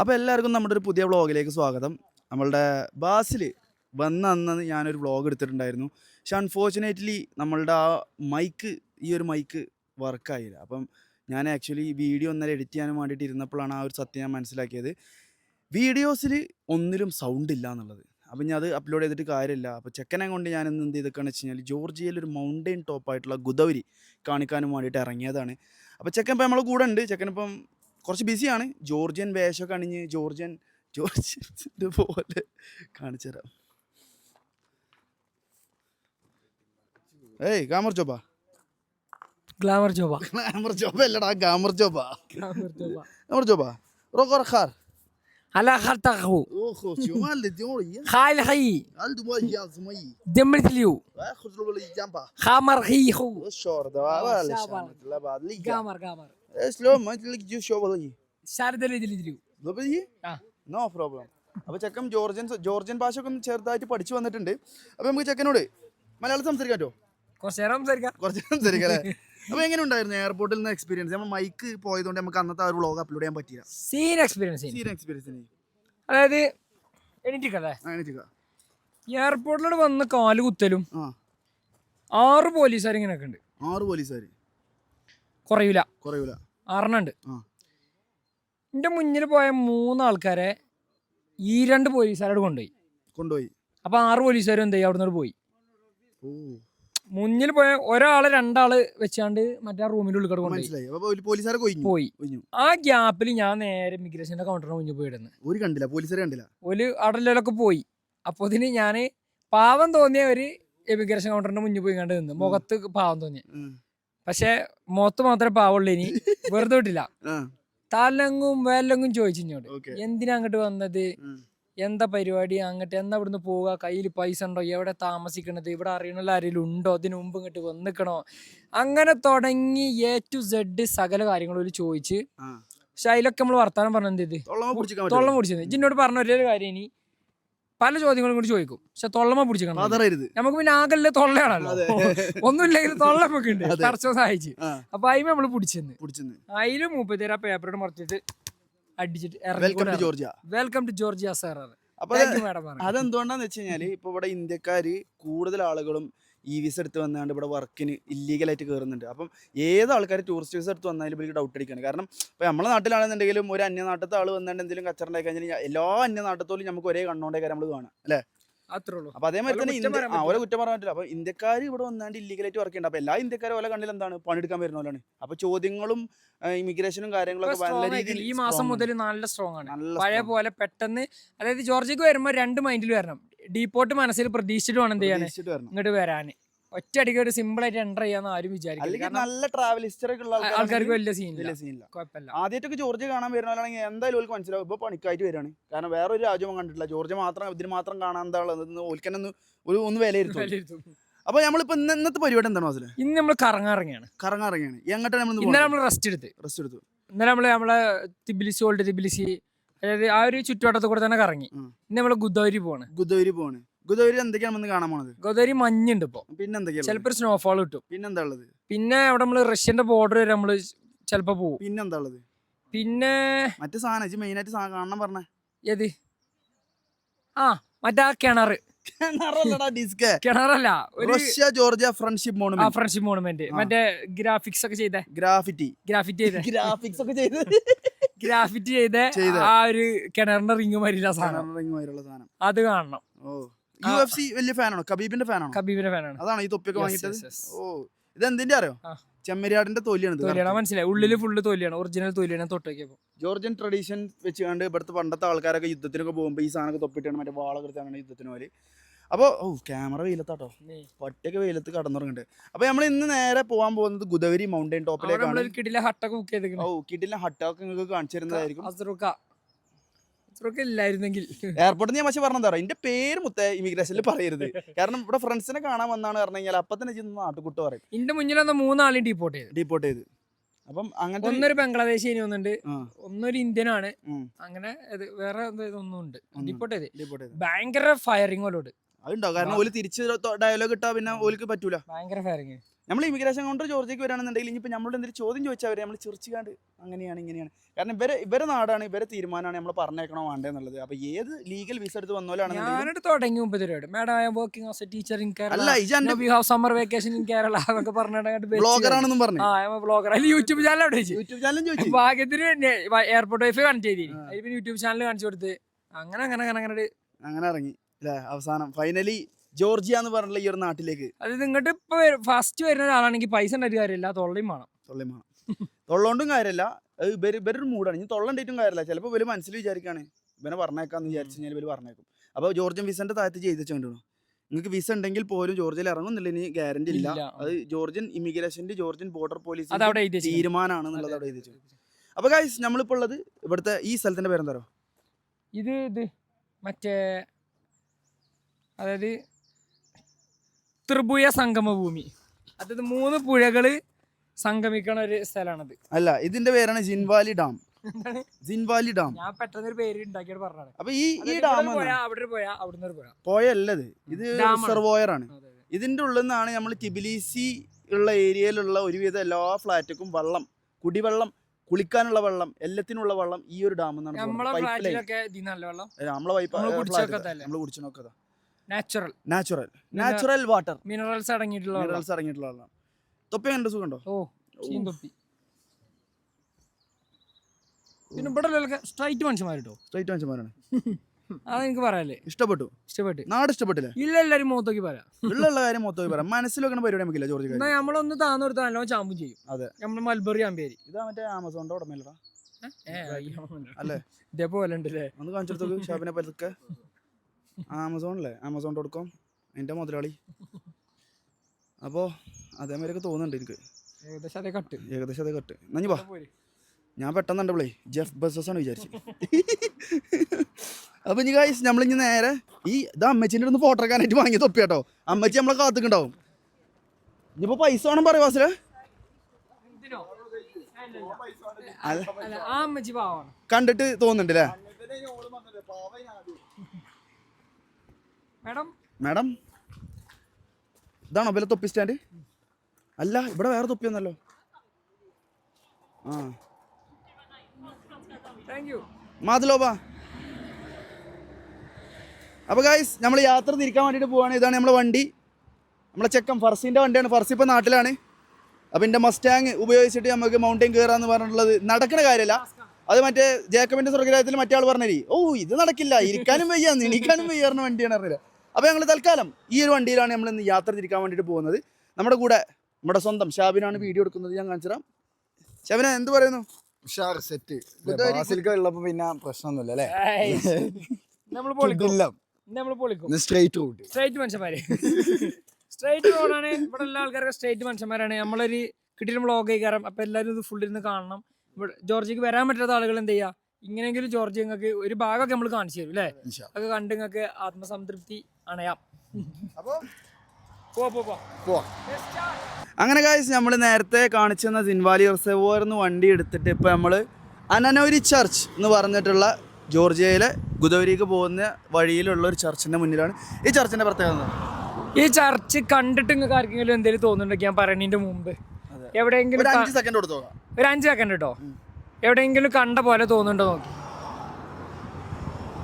അപ്പോൾ എല്ലാവർക്കും നമ്മുടെ ഒരു പുതിയ വ്ളോഗിലേക്ക് സ്വാഗതം. നമ്മളുടെ ബാസിൽ വന്ന അന്ന് ഞാനൊരു വ്ളോഗ് എടുത്തിട്ടുണ്ടായിരുന്നു. പക്ഷെ അൺഫോർച്ചുനേറ്റ്ലി നമ്മളുടെ ആ മൈക്ക് ഈ ഒരു മൈക്ക് വർക്കായില്ല അപ്പം ഞാൻ ആക്ച്വലി വീഡിയോ ഒന്നര എഡിറ്റ് ചെയ്യാൻ വേണ്ടിയിട്ട് ഇരുന്നപ്പോഴാണ് ആ ഒരു സത്യം ഞാൻ മനസ്സിലാക്കിയത്. വീഡിയോസിൽ ഒന്നിലും സൗണ്ട് ഇല്ല എന്നുള്ളത്. അപ്പം ഞാൻ അത് അപ്ലോഡ് ചെയ്തിട്ട് കാര്യമില്ല. അപ്പോൾ ചെക്കനെ കൊണ്ട് ഞാൻ ഇന്ന് എന്ത് ചെയ്തൊക്കെയാണ് വെച്ച് കഴിഞ്ഞാൽ ജോർജിയയിൽ ഒരു മൗണ്ടെയിൻ ടോപ്പായിട്ടുള്ള ഗുദവരി കാണിക്കാനും വേണ്ടിയിട്ട് ഇറങ്ങിയതാണ്. അപ്പോൾ ചെക്കൻ ഇപ്പം നമ്മൾ കൂടെ ഉണ്ട്. ചെക്കൻ ഇപ്പം കുറച്ച് ബിസിയാണ് ജോർജിയൻ വേഷമൊക്കെ അണിഞ്ഞ് ജോർജിയൻ ജോർജിയൻ്റെ പോലെ കാണിച്ചു തരാം ഏയ് ഗാമർ ജോബാ ഗ്ലാമർ ജോബ ഗാമർ ജോബ അല്ലടാ ഗാമർ ജോബാ ഗ്ലാമർ ജോബ gamer ജോബാ Roko റഖാർ على خرطه اوخو شو مال ديوري خال خي عنده ما يجاز مي دمرت اليو اخذ له اللي جنبها خامر خي خو الشور ده آه، ولا شابر. شامت لا بعد لي قامر قامر slow like you show ബോളി ശാരദ ജില്ലു ലബലി നോ പ്രോബ്ലം അപ്പൊ ചെക്കൻ ജോർജൻ ജോർജൻ ഭാഷ ഒക്കെ ചെറുതായിട്ട് പഠിച്ചു വന്നിട്ടുണ്ട്. അപ്പൊ നമുക്ക് ചെക്കനോട് മലയാളം സംസാരിക്കാൻ പറ്റുമോ? കുറച്ച് കുറച്ച് നേരം സംസാരിക്കാം എങ്ങനെ ഉണ്ടായിരുന്നു എയർപോർട്ടിൽ നിന്ന് എക്സ്പീരിയൻസ് നമ്മൾ മൈക്ക് പോയതുകൊണ്ട് നമുക്ക് അന്നത്തെ ഒരു വ്ളോഗ് അപ്ലോഡ് ചെയ്യാൻ പറ്റില്ല സീൻ എക്സ്പീരിയൻസ് സീൻ എക്സ്പീരിയൻസ് അതായത് എണീറ്റിക്കല്ലേ? എണീറ്റിക്ക. എയർപോർട്ടിലൂടെ വന്ന് കാൽ കുത്തലും ആറ് പോലീസുകാർ ഇങ്ങനെയൊക്കെ ഉണ്ട്. ആറ് പോലീസുകാർ കുറയൂല. കുറയൂല. ആറെണ്ണുണ്ട്. ആ. എന്റെ മുന്നിൽ പോയ മൂന്ന് ആൾക്കാരെ ഈ രണ്ട് പോലീസുകാരോട് കൊണ്ടുപോയി. കൊണ്ടുപോയി. അപ്പൊ ആറ് പോലീസുകാരും എന്ത് ചെയ്യും അവിടെ നിന്ന് പോയി മുന്നിൽ പോയ ഒരാൾ രണ്ടാൾ വെച്ചാണ്ട് മറ്റേ റൂമിന്റെ ഉള്ളിൽ കൊണ്ടുപോയി. പോയി. ആ ഗ്യാപ്പിൽ ഞാൻ നേരെ ഇമിഗ്രേഷന്റെ കൗണ്ടറിന് മുന്നിൽ പോയിടുന്നു. ഒരു കണ്ടില്ല. പോലീസുകാരെ കണ്ടില്ല? ഒരു അടലൊക്കെ പോയി. അപ്പൊ ഇതിന് ഞാൻ പാവം തോന്നിയ ഒരു ഇമിഗ്രേഷൻ കൗണ്ടറിന്റെ മുന്നിൽ പോയി കണ്ട് നിന്ന്. മുഖത്ത് പാവം തോന്നിയ. പക്ഷെ മുഖത്ത് മാത്രമേ പാവുള്ളൂ ഇനി. വെറുതെ വിട്ടില്ല. തലങ്ങും വേലങ്ങും ചോദിച്ചു ഇങ്ങോട്ട് എന്തിനാ അങ്ങോട്ട് വന്നത്? എന്താ പരിപാടി? അങ്ങോട്ട് എന്നാ ഇവിടുന്ന് പോവുക? കയ്യിൽ പൈസ ഉണ്ടോ? എവിടെ താമസിക്കണത്? ഇവിടെ അറിയണുള്ള ആരെങ്കിലും ഉണ്ടോ? അതിനു മുമ്പ് ഇങ്ങോട്ട് വന്നിക്കണോ? അങ്ങനെ തുടങ്ങി എ ടു സെഡ് സകല കാര്യങ്ങളും ചോദിച്ച്. പക്ഷെ അതിലൊക്കെ നമ്മൾ വർത്താനം പറഞ്ഞത് തൊള്ളം പിടിച്ചത് ജിന്നോട് പറഞ്ഞ ഒരു കാര്യം ഇനി. പല ചോദ്യങ്ങളും കൂടി ചോദിക്കും. പക്ഷെ തൊള്ളമ പിടിച്ചിക്കണം പതറരുത്. നമുക്ക് പിന്നെ ആകല്ലേ തൊള്ളയാണല്ലോ. ഒന്നുമില്ലെങ്കിൽ തൊള്ളമൊക്കെ ഉണ്ട്. തടസ്സം സഹായിച്ച് അപ്പൊ അതിന് നമ്മൾ പിടിച്ചെന്ന്. പിടിച്ചെന്ന്. അതിൽ മൂപ്പത്തേര് ആ പേപ്പറോട് മറച്ചിട്ട് അടിച്ചിട്ട് welcome to Georgia welcome to Georgia sir അതെന്തുകൊണ്ടാന്ന് വെച്ച് കഴിഞ്ഞാൽ ഇപ്പൊ ഇവിടെ ഇന്ത്യക്കാര് കൂടുതൽ ആളുകളും ഈ വിസ എടുത്ത് വന്നാണ്ട് ഇവിടെ വർക്കിന് ഇല്ലീഗലായിട്ട് കയറുന്നുണ്ട് അപ്പം ഏത് ആൾക്കാർ ടൂറിസ്റ്റ് വിസ എടുത്ത് വന്നാലും ഇവർക്ക് ഡൗട്ട് അടിക്കുകയാണ് കാരണം ഇപ്പോൾ നമ്മുടെ നാട്ടിലാണെന്നുണ്ടെങ്കിലും ഒരു അന്യനാട്ടത്തെ ആൾ വന്നിട്ട് എന്തെങ്കിലും കച്ചറുണ്ടായി കഴിഞ്ഞാൽ എല്ലാ അന്യനാട്ടത്തോലും നമുക്ക് ഒരേ കണ്ണോണ്ടേ നമ്മൾ കാണാം അല്ലേ? അത്രേ ഉള്ളൂ. അപ്പൊ അതേമാതിരി തന്നെ ഇന്ത്യ ആ ഓരോ കുറ്റം പറയാൻ പറ്റില്ല. അപ്പൊ ഇന്ത്യക്കാർ ഇവിടെ വന്നാണ്ട് ഇല്ലീഗലായിട്ട് വർക്ക് ചെയ്യുന്നുണ്ട് അപ്പൊ എല്ലാ ഇന്ത്യക്കാരും ഓരോ കണ്ണിൽ എന്താണ്? പണിയെടുക്കാൻ വരുന്നവരാണ് അപ്പൊ ചോദ്യങ്ങളും ഇമിഗ്രേഷനും കാര്യങ്ങളൊക്കെ നല്ല രീതിയിൽ ഈ മാസം മുതൽ നല്ല സ്ട്രോങ് ആണ്. പഴയ പോലെ പെട്ടെന്ന് അതായത് ജോർജിക്ക് വരുമ്പോ രണ്ട് മൈൻഡിൽ വരണം. ഡീപ്പോർട്ട് മനസ്സിൽ പ്രതീക്ഷിച്ചിട്ട് വേണം എന്ത് ചെയ്യാൻ പ്രതീക്ഷിച്ചിട്ട് വരണം ഇങ്ങോട്ട് വരാന്. ഒറ്റയടിക്ക് ഒരു സിമ്പിൾ ആയിട്ട് എന്റർ ചെയ്യാന്ന് ആരും അല്ലെങ്കിൽ നല്ല ട്രാവൽ ഹിസ്റ്ററി ഒക്കെ ഉള്ള ആൾക്കാർക്ക് വലിയ വലിയ സീനില്ല വലിയ സീനില്ല കുഴപ്പമില്ല. ആദ്യമായിട്ടൊക്കെ ജോർജ് കാണാൻ വരുന്നവരാണെങ്കിൽ എന്തായാലും ഓൽക്ക് മനസ്സിലാവും. ഇപ്പൊ പണിക്കായിട്ട് വരാണ് കാരണം വേറെ ഒരു രാജ്യവും കണ്ടിട്ടില്ല. ജോർജ് മാത്രം ഇതിന് മാത്രം കാണാൻ എന്താ ഉള്ളത്? ഓൽക്കന്നെ ഒരു ഒന്ന് വിലയിരുത്തും. അപ്പൊ നമ്മളിപ്പോ ഇന്ന് ഇന്നത്തെ പരിപാടി എന്താണ് മനസ്സിലെ ഇന്ന് നമ്മൾ കറങ്ങാറങ്ങിയാണ് കറങ്ങാൻ ഇറങ്ങിയാണ് എങ്ങോട്ടാണ് നമ്മൾ ഇന്നലെ നമ്മൾ റെസ്റ്റ് എടുത്ത്. റെസ്റ്റ് എടുത്തു. ഇന്നലെ നമ്മൾ നമ്മളെ തിബിലിസി ഓൾഡ് തിബിലിസി അതായത് ആ ഒരു ചുറ്റുവട്ടത്തിൽ കൂടെ തന്നെ കറങ്ങി. ഇനി ഇന്ന് നമ്മൾ ഗുദൗരി പോവാണ്. ഗുദൗരി പോവാണ്. ഗുദൗരി എന്തൊക്കെയാണ് കാണാൻ പോണത്? ഗുദൗരി മഞ്ഞുണ്ട് ഇപ്പൊ. പിന്നെ എന്തൊക്കെയാണ് സ്നോഫാൾ കിട്ടും. പിന്നെന്താ ഉള്ളത്? പിന്നെ അവിടെ നമ്മൾ റഷ്യന്റെ ബോർഡർ വരെ നമ്മൾ ചിലപ്പോ പോകും പിന്നെന്താ ഉള്ളത്? പിന്നെ മറ്റു സാധനം മെയിൻ ആയിട്ട് കാണണം പറഞ്ഞേ. ഏത്? ആ മറ്റേ ആ കിണറ്. കിണറല്ലടാ disk കിണറല്ല Russia Georgia friendship monument friendship monument മറ്റേ ഗ്രാഫിക്സ് ഒക്കെ ചെയ്ത. ഗ്രാഫിറ്റി ഗ്രാഫിറ്റി ചെയ്ത. ഗ്രാഫിക്സ് ഒക്കെ ചെയ്ത്. ഗ്രാഫിറ്റി ചെയ്ത. ആ ഒരു കിണറിന്റെ റിങ് മാരില്ല സാധനം. കിണറിങ്ങുമായിട്ടുള്ള സാധനം. അത് കാണണം. ഓ. യു എഫ് സി വലിയ ഫാനാണോ കബീബിന്റെ ഫാനാണോ കബീബിന്റെ ഫാനാണ് അതാണ് ഈ തൊപ്പിയൊക്കെ yes. ഓ. ഇത് എന്തിന്റെ അറിയോ. ചെമ്മരിയാടിന്റെ തൊലിയാണ് മനസ്സിലായി. ഉള്ളിൽ ഫുള്ള് തൊലിയാണ്. ഒറിജിനൽ തൊലിയാണ് തൊട്ടേക്കപ്പോ. ജോർജിയൻ ട്രഡീഷൻ വെച്ച് കണ്ട് ഇവിടുത്തെ പണ്ടത്തെ ആൾക്കാരൊക്കെ യുദ്ധത്തിനൊക്കെ പോകുമ്പോൾ ഈ സാധനമൊക്കെ തൊപ്പിട്ടാണ് മറ്റേ വാള എടുത്താണ് യുദ്ധത്തിന് പോലെ അപ്പോൾ ഓ ക്യാമറ വെയിലത്താട്ടോ. പട്ടയൊക്കെ വെയിലത്ത് കടന്നുറങ്ങുന്നുണ്ട് അപ്പോൾ നമ്മൾ ഇന്ന് നേരെ പോകാൻ പോകുന്നത് ഗുദവരി മൗണ്ടൻ ടോപ്പിലേക്കാണ് കിടില ഹട്ടൊക്കെ ബുക്ക് ഓ ചെയ്തേക്കുന്നു കിട്ടില്ല ഹട്ടൊക്കെ നിങ്ങൾക്ക് കാണിച്ചു തരുന്നതായിരിക്കും. അസ്റുക്ക ഇല്ലായിരുന്നെങ്കിൽ. എയർപോർട്ടിൽ ഞാൻ പക്ഷേ പറഞ്ഞതാ എന്റെ പേര് മുത്ത ഇമിഗ്രേഷനിൽ പറയരുത്. കാരണം ഇവിടെ ഫ്രണ്ട്സിനെ കാണാൻ വന്നാണ് പറഞ്ഞു കഴിഞ്ഞാൽ അപ്പൊ തന്നെ നാട്ടുകൂട്ട് പറയും. എന്റെ മുന്നിൽ വന്ന മൂന്നാളെയും ഡീപ്പോർട്ട് ചെയ്ത്. ഡീപ്പോർട്ട് ചെയ്ത്. അപ്പം അങ്ങനെ ഒന്നൊരു ബംഗ്ലാദേശി ഇനി ഒന്നുണ്ട് ഒന്നൊരു ഇന്ത്യൻ ആണ് അങ്ങനെ വേറെ ഇതൊന്നും ഉണ്ട് ഒന്നും. ഡീപ്പോർട്ട് ചെയ്ത്. ഭയങ്കര ഫയറിംഗ് ഓലോട്. അതുണ്ടോ കാരണം ഓൽ തിരിച്ച് ഡയലോഗ് ഇട്ടാ പിന്നെ ഓലിക്ക് പറ്റൂല. ഭയങ്കര ഫയറിങ് നമ്മൾ ഇമിഗ്രേഷൻ കൗണ്ടർ ജോർജിയക്ക് വരാണെന്നുണ്ടെങ്കിൽ ഇനിയിപ്പോൾ നമ്മളോട് എന്തെങ്കിലും ചോദ്യം ചോദിച്ചാൽ വരെ നമ്മൾ ചിരിച്ചുകാണ്ട് അങ്ങനെയാണ് ഇങ്ങനെയാണ്. കാരണം ഇവരെ ഇവരെ നാടാണ് ഇവരെ തീരുമാനമാണ് നമ്മൾ പറഞ്ഞേക്കണോ വേണ്ടെന്നുള്ളത്. അപ്പോൾ ഏത് ലീഗൽ വിസ എടുത്ത് വന്നോലാണ് ഞാനിട്ട് തുടങ്ങി മുമ്പ് പരിപാടി madam I working as a teacher in Kerala we have summer vacation in Kerala എന്നൊക്കെ പറഞ്ഞിട്ട് ബ്ലോഗർ ആണെന്നും പറഞ്ഞു. ആ ബ്ലോഗർ അതിൽ യൂട്യൂബ് ചാനൽ അവിടെ വെച്ച്. യൂട്യൂബ് ചാനൽ ചോദിച്ചു. ഭാഗ്യത്തിന് എയർപോർട്ട് വൈഫ് കണക്ട് ചെയ്തിന്. അതിൽ പിന്നെ യൂട്യൂബ് ചാനൽ കാണിച്ചു കൊടുത്ത്. അങ്ങനെ അങ്ങനെ അങ്ങനെ അങ്ങനെ. അങ്ങനെ ഇറങ്ങി അല്ലേ അവസാനം. ഫൈനലി ജോർജിയ എന്ന് പറഞ്ഞിട്ടുള്ള ഈ ഒരു നാട്ടിലേക്ക്. അത് ഇങ്ങോട്ട് ഇപ്പൊ ഫസ്റ്റ് വരുന്ന ഒരാളാണെങ്കിൽ പൈസ ഉണ്ടായിട്ട് കാര്യമില്ല തൊള്ളയും വേണം. തൊള്ളയും വേണം. തൊള്ളോണ്ടും കാര്യമില്ല. ഇവർ ഇവരൊരു മൂടാണ് ഇനി തൊള്ളണ്ടിട്ടും കാര്യമില്ല. ചിലപ്പോൾ ഇവർ മനസ്സിൽ വിചാരിക്കാണ് ഇവനെ പറഞ്ഞേക്കാന്ന് വിചാരിച്ചു കഴിഞ്ഞാൽ ഇവർ പറഞ്ഞേക്കും. അപ്പോൾ ജോർജിയൻ വിസന്റെ താഴത്ത് ചെയ്ത് വെച്ചോണ്ടു നിങ്ങൾക്ക് വിസ ഉണ്ടെങ്കിൽ പോലും ജോർജിയിൽ ഇറങ്ങുന്നില്ല ഇനി ഗ്യാരണ്ടി ഇല്ല. അത് ജോർജിയൻ ഇമിഗ്രേഷന്റെ ജോർജിയൻ ബോർഡർ പോലീസ്. തീരുമാനമാണ് എന്നുള്ളത് അവിടെ എഴുതി അപ്പൊ ഗൈസ് നമ്മളിപ്പോ ഉള്ളത് ഇവിടുത്തെ ഈ സ്ഥലത്തിന്റെ പേരെന്താ ഇത് ഇത് മറ്റേ അതായത് ത്രിഭുയ സംഗമഭൂമി. അതായത് മൂന്ന് പുഴകൾ സംഗമിക്കണ ഒരു സ്ഥലമാണത് അല്ല ഇതിന്റെ പേരാണ് ജിൻവാലി ഡാം. ജിൻവാലി ഡാം. ഞാൻ പെട്ടെന്ന് ഒരു പേര് ഉണ്ടാക്കിയിട്ട് പറഞ്ഞാണ് അപ്പൊ ഈ ഈ ഡാം അവിടെ ഒരു പുഴ പോയല്ലത്. ഇത് ആണ്. റിസർവോയർ ആണ്. ഇതിന്റെ ഉള്ളിൽ നിന്നാണ് നമ്മൾ ടിബിലിസി ഉള്ള ഏരിയയിലുള്ള ഒരുവിധ എല്ലാ ഫ്ലാറ്റുക്കും വെള്ളം കുടിവെള്ളം കുളിക്കാനുള്ള വെള്ളം എല്ലാത്തിനുള്ള വെള്ളം ഈ ഒരു ഡാം നമ്മളെ എന്നാണ് നമ്മളെ പൈപ്പ് നമ്മൾ കുടിച്ച് നമ്മൾ കുടിച്ചു നോക്കതാ natural natural natural water minerals അടങ്ങിയിട്ടുള്ള മിനറൽസ് ഇറങ്ങിയിട്ടുള്ള വെള്ളം. തൊപ്പി കണ്ടു സുഖമുണ്ടോ? ഓ തൊപ്പി. പിന്നെ ഇവിടെ സ്ട്രൈറ്റ് മനുഷ്യന്മാരുട്ടോ. സ്ട്രൈറ്റ് മനുഷ്യന്മാരാണ്. അത് എനിക്ക് പറയാല്ലേ? ഇഷ്ടപ്പെട്ടു. ഇഷ്ടപ്പെട്ടു. നാട് ഇഷ്ടപ്പെട്ടില്ലേ? ഇല്ല എല്ലാരും മുഖത്തോക്കി പറയാം. ഉള്ള കാര്യം മുഖത്തോക്കി പറയാം. മനസ്സിലൊക്കെ പരിപാടി നമുക്കില്ല ജോർജ് എന്നാ നമ്മളൊന്ന് താന്നു കൊടുത്താൽ നല്ലോണം ചാമ്പും ചെയ്യും. അതെ. നമ്മൾ മൽബറി ഇതാ മറ്റേ ആമസോണിന്റെ ഉടമയിലടാ. അല്ലേ? ഇതേപോലെ ഒന്ന് കാണിച്ചെടുത്തു ഷാബിനെ പതുക്കെ ആമസോണില്ലേ ആമസോൺ ഡോട്ട് കോം എന്റെ മുതലാളി. അപ്പോൾ അതേമാതിരിയൊക്കെ തോന്നുന്നുണ്ട് എനിക്ക്. ഏകദേശം അതേ കട്ട്. ഏകദേശം അതേ കട്ട്. നഞ്ഞു പോ ഞാൻ പെട്ടെന്ന് കണ്ടപ്പോളേ ജെഫ് ബസ്സസ് ആണ് വിചാരിച്ചു അപ്പൊ ഇനി കായ്സ് നമ്മളിഞ്ഞ് നേരെ ഈ ഇത് അമ്മച്ചിന്റെ അടുത്ത് ഫോട്ടോ എടുക്കാനായിട്ട് വാങ്ങിയ തൊപ്പി കേട്ടോ അമ്മച്ചി നമ്മളെ കാത്തുക്കുണ്ടാവും ഇനിയിപ്പോ പൈസ വേണം പറയാ വാസിലെ. കണ്ടിട്ട് തോന്നുന്നുണ്ട് അല്ലേ മാഡം? ഇതാണോ വില തൊപ്പി സ്റ്റാൻഡ്? അല്ല ഇവിടെ വേറെ തൊപ്പി ഒന്നല്ലോ ആ മാതലോബ അപ്പോൾ ഗായ്സ് നമ്മൾ യാത്ര തിരിക്കാൻ വേണ്ടിയിട്ട് പോവാണ്. ഇതാണ് നമ്മളെ വണ്ടി. നമ്മളെ ചെക്കൻ ഫർസിന്റെ വണ്ടിയാണ്. ഫർസി ഇപ്പോൾ നാട്ടിലാണ്. അപ്പോൾ എന്റെ മസ്റ്റാങ് ഉപയോഗിച്ചിട്ട് നമുക്ക് മൗണ്ടൻ കയറാന്ന് പറഞ്ഞിട്ടുള്ളത് നടക്കണ കാര്യമല്ല അത് മറ്റേ ജേക്കബിന്റെ സ്വർഗരാജ്യത്തിൽ മറ്റേ ആൾ പറഞ്ഞേ ഓ ഇത് നടക്കില്ല. ഇരിക്കാനും വയ്യ നിണിക്കാനും വയ്യ പറഞ്ഞ വണ്ടിയാണ് അറിയില്ല അപ്പോൾ ഞങ്ങൾ തൽക്കാലം ഈ ഒരു വണ്ടിയിലാണ് നമ്മൾ ഇന്ന് യാത്ര തിരിക്കാൻ വേണ്ടിയിട്ട് പോകുന്നത്. നമ്മുടെ കൂടെ നമ്മുടെ സ്വന്തം ഷാബിനാണ് വീഡിയോ എടുക്കുന്നത്. ഞാൻ കാണിച്ചു തരാം ഷാബിന എന്ത് പറയുന്നു? ഉഷാർ സെറ്റ് ഉള്ളപ്പോ പിന്നെ പ്രശ്നമൊന്നുമില്ല അല്ലേ? നമ്മൾ പൊളിക്കും. നമ്മൾ പൊളിക്കും. സ്ട്രേറ്റ് റൂട്ട് സ്ട്രൈറ്റ് മനുഷ്യന്മാര്. സ്ട്രൈറ്റ് റോഡാണ് ഇവിടെ എല്ലാ ആൾക്കാരൊക്കെ സ്ട്രൈറ്റ് മനുഷ്യന്മാരാണ്. നമ്മളൊരു കിട്ടിയ ബ്ലോഗ് കയറാം. അപ്പൊ എല്ലാവരും ഇത് ഫുൾ ഇരുന്ന് കാണണം. ഇവിടെ ജോർജിക്ക് വരാൻ പറ്റാത്ത ആളുകൾ എന്ത് ചെയ്യാ? ഇങ്ങനെയെങ്കിലും ജോർജ് നിങ്ങൾക്ക് ഒരു ഭാഗമൊക്കെ നമ്മൾ കാണിച്ചു തരും അല്ലേ? അതൊക്കെ കണ്ട് നിങ്ങൾക്ക് ആത്മസംതൃപ്തി അണയാം. അപ്പോൾ അങ്ങനെ കാഴ്ച നമ്മൾ നേരത്തെ കാണിച്ചെന്ന സിൻവാലി എന്ന് വണ്ടി എടുത്തിട്ട് ഇപ്പോൾ നമ്മൾ അനനോരി ചർച്ച് എന്ന് പറഞ്ഞിട്ടുള്ള ജോർജിയയിലെ ഗുദവരിക്ക് പോകുന്ന വഴിയിലുള്ള ഒരു ചർച്ചിന്റെ മുന്നിലാണ്. ഈ ചർച്ചിന്റെ പ്രത്യേകത ഈ ചർച്ച് കണ്ടിട്ട് നിങ്ങൾക്ക് ആർക്കെങ്കിലും എന്തെങ്കിലും തോന്നുന്നുണ്ടെങ്കിൽ ഞാൻ പറയണതിന്റെ മുമ്പ്. എവിടെയെങ്കിലും ഒരു അഞ്ച് സെക്കൻഡ് കൊടുത്തോ ഒരു അഞ്ച് സെക്കൻഡ് കേട്ടോ എവിടെയെങ്കിലും കണ്ട പോലെ തോന്നുന്നുണ്ടോ നോക്കി.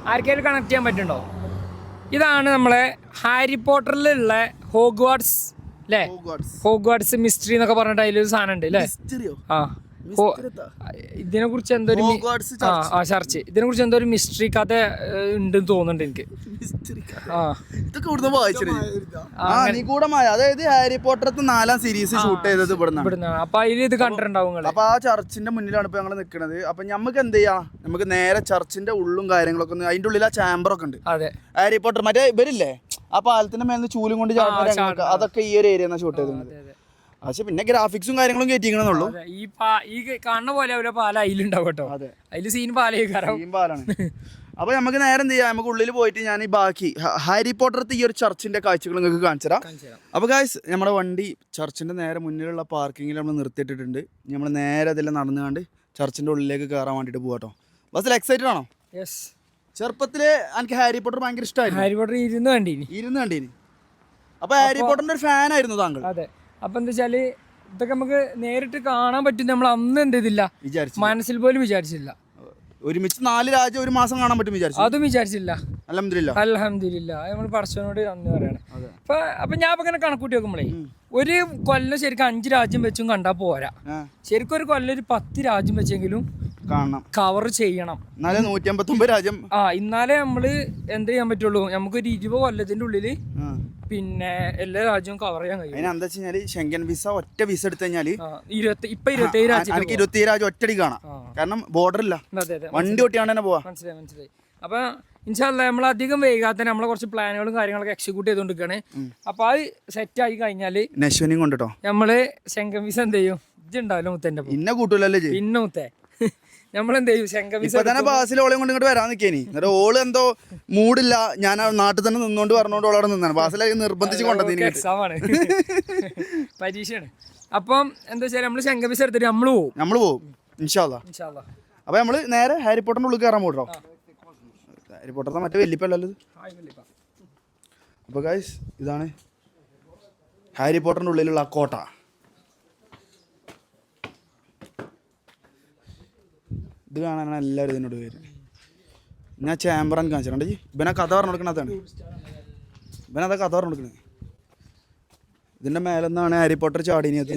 ആർക്കെങ്കിലും കണക്ട് ചെയ്യാൻ പറ്റുന്നുണ്ടോ? ഇതാണ് നമ്മളെ ഹാരി പോട്ടറിലുള്ള ഹോഗ്വാർഡ്സ് അല്ലേ ഹോഗ്വാർഡ്സ് മിസ്റ്ററി എന്നൊക്കെ പറഞ്ഞിട്ട് അതിലൊരു സാധനം ഉണ്ട് അല്ലേ ആ? ഇതിനെ കുറിച്ച് എന്തോ ആ ചർച്ച്. ഇതിനെ കുറിച്ച് എന്തോ ഒരു മിസ്റ്ററി കഥ ഉണ്ടെന്ന് തോന്നുന്നുണ്ട് എനിക്ക്. മിസ്റ്ററി ആ. ഇതൊക്കെ ഇവിടുന്ന് വായിച്ചിട്ട് ആ, ആ നിഗൂഢമായ അതായത് ഹാരി പോട്ടറത്തെ നാലാം സീരീസ് ഷൂട്ട് ചെയ്തത് ഇവിടുന്നാണ്. അപ്പൊ അതിൽ ഇത് കണ്ടിട്ടുണ്ടാവും അപ്പൊ ആ ചർച്ചിന്റെ മുന്നിലാണ് ഇപ്പൊ ഞങ്ങൾ നിൽക്കുന്നത് അപ്പൊ നമുക്ക് എന്ത് ചെയ്യാം? നമുക്ക് നേരെ ചർച്ചിന്റെ ഉള്ളും കാര്യങ്ങളൊക്കെ ഒന്ന് അതിന്റെ ഉള്ളിൽ ആ ചാമ്പർ ഒക്കെ ഉണ്ട്. അതെ. ഹാരി പോട്ടർ മറ്റേ ഇവരില്ലേ? ആ പാലത്തിന്റെ മേലെ ചൂലും കൊണ്ട് അതൊക്കെ ഈ ഒരു ഏരിയ ഷൂട്ട് അതെ. പക്ഷെ പിന്നെ ഗ്രാഫിക്സും കാര്യങ്ങളും കയറ്റിക്കണമെന്നുള്ളൂ ഈ പാ ഈ കാണുന്ന പോലെ അവരെ പാല അതിലുണ്ടാവും കേട്ടോ. അതെ. അതിൽ സീൻ കാരണം. ഈ പാലാണ്. അപ്പൊ നമുക്ക് നേരെ എന്ത് ചെയ്യാം? നമുക്ക് ഉള്ളിൽ പോയിട്ട് ഞാൻ ഈ ബാക്കി ഹാരി പോട്ടറത്തെ ഈ ഒരു ചർച്ചിന്റെ കാഴ്ചകൾ നിങ്ങൾക്ക് കാണിച്ചു തരാം. അപ്പൊ ഗായ്സ് നമ്മുടെ വണ്ടി ചർച്ചിന്റെ നേരെ മുന്നിലുള്ള പാർക്കിങ്ങിൽ നമ്മൾ നിർത്തിയിട്ടിട്ടുണ്ട്. നമ്മൾ നേരെ അതിൽ നടന്നുകൊണ്ട് ചർച്ചിന്റെ ഉള്ളിലേക്ക് കയറാൻ വേണ്ടിയിട്ട് പോകാട്ടോ ബസ്സിൽ എക്സൈറ്റഡ് ആണോ? യെസ് ചെറുപ്പത്തിൽ എനിക്ക് ഹാരി പോട്ടർ ഭയങ്കര ഇഷ്ടമായിരുന്നു ഹാരി പോട്ടർ ഇരുന്ന് കണ്ടീനി. ഇരുന്ന് കണ്ടീനി. അപ്പൊ ഹാരി പോട്ടറിന്റെ ഒരു ഫാൻ ആയിരുന്നു താങ്കൾ. അതെ. അപ്പം എന്താ വെച്ചാൽ ഇതൊക്കെ നമുക്ക് നേരിട്ട് കാണാൻ പറ്റും. നമ്മൾ അന്ന് എന്ത് ചെയ്തില്ല. മനസ്സിൽ പോലും വിചാരിച്ചില്ല. ഒരുമിച്ച് നാല് രാജ്യം ഒരു മാസം കാണാൻ പറ്റും വിചാരിച്ചു. അതും വിചാരിച്ചില്ല. അലഹമില്ല നമ്മൾ പടച്ചവനോട് നന്ദി പറയണം അപ്പൊ അപ്പൊ ഞാൻ അപ്പൊ ഇങ്ങനെ കണക്കൂട്ടി നോക്കുമ്പോഴേ ഒരു കൊല്ലം ശരിക്കും അഞ്ച് രാജ്യം വെച്ചും കണ്ടാ പോരാ. ശരിക്കും ഒരു കൊല്ലം ഒരു പത്ത് രാജ്യം വെച്ചെങ്കിലും കാണണം. കവർ ചെയ്യണം. എന്നാലും നൂറ്റി അമ്പത്തൊമ്പത് രാജ്യം ആ ഇന്നാലേ നമ്മൾ എന്ത് ചെയ്യാൻ പറ്റുള്ളൂ? നമുക്ക് ഒരു ഇരുപത് കൊല്ലത്തിന്റെ ഉള്ളിൽ. പിന്നെ എല്ലാ രാജ്യവും കവർ ചെയ്യാൻ കഴിയും. അതിന് എന്താ വെച്ച് കഴിഞ്ഞാൽ ഷെങ്കൻ വിസ ഒറ്റ വിസ എടുത്തു കഴിഞ്ഞാൽ ഇപ്പൊ ഇരുപത്തേഴ് രാജ്യം എനിക്ക് ഇരുപത്തി രാജ്യം ഒറ്റടി കാണാം. കാരണം ബോർഡർ ഇല്ല. വണ്ടി ഒട്ടിയാണ് തന്നെ പോവാ. മനസ്സിലായി മനസ്സിലായി. അപ്പൊ ഇൻഷാല്ല നമ്മൾ അധികം വൈകാതെ നമ്മളെ കുറച്ച് പ്ലാനുകളും കാര്യങ്ങളൊക്കെ എക്സിക്യൂട്ട് ചെയ്തുകൊണ്ടിരിക്കുകയാണ് അപ്പൊ അത് സെറ്റ് ആയി കഴിഞ്ഞാൽ നശ്വനെയും കൊണ്ടിട്ടോ. നമ്മൾ ശെങ്കൻ വിസ എന്ത് ചെയ്യും? ഇജ്ജുണ്ടാവില്ല മുത്തേന്റെ പിന്നെ കൂട്ടൂലല്ലേ പിന്നെ മുത്തേ. ചെയ്യും? ഇപ്പൊ തന്നെ ബാസിൽ ഓളെയും കൊണ്ട് ഇങ്ങോട്ട് വരാൻ നിക്കേനി. എന്നിട്ട് ഓൾ എന്തോ മൂടില്ല. ഞാൻ നാട്ടിൽ തന്നെ നിന്നോണ്ട് പറഞ്ഞോണ്ട് ഓളവിടെ നിന്നാണ്. ബാസിലെ നിർബന്ധിച്ച് കൊണ്ടുവന്നു പരീക്ഷയാണ്. അപ്പം എന്താ വെച്ചാൽ നമ്മൾ ശങ്കം വിസ എടുത്തിട്ട് നമ്മൾ പോവും. നമ്മൾ ഇൻഷാല്ല ഇൻഷാല്ലാ. അപ്പൊ നമ്മൾ നേരെ ഹാരി പോട്ടറിന്റെ ഉള്ളിൽ കയറാൻ പോട്ടോ ഹാരി പോട്ടറിന്റെ മറ്റേ വല്യപ്പല്ലത് അപ്പൊ ഗൈസ് ഇതാണ് ഹാരി പോട്ടറിന്റെ ഉള്ളിലുള്ള ആ കോട്ട. കാണാനാണ് എല്ലാവരും ഇതിനോട് പേര്. ഞാൻ ചേമ്പറാൻ കാണിച്ചിട്ടുണ്ട് ഇവനാ കഥ പറഞ്ഞു കൊടുക്കണതാണ് ഇവനതാ കഥ പറഞ്ഞു കൊടുക്കണേ ഇതിന്റെ മേലെന്നാണ് ഹാരി പോട്ടർ ചാടിനിയത്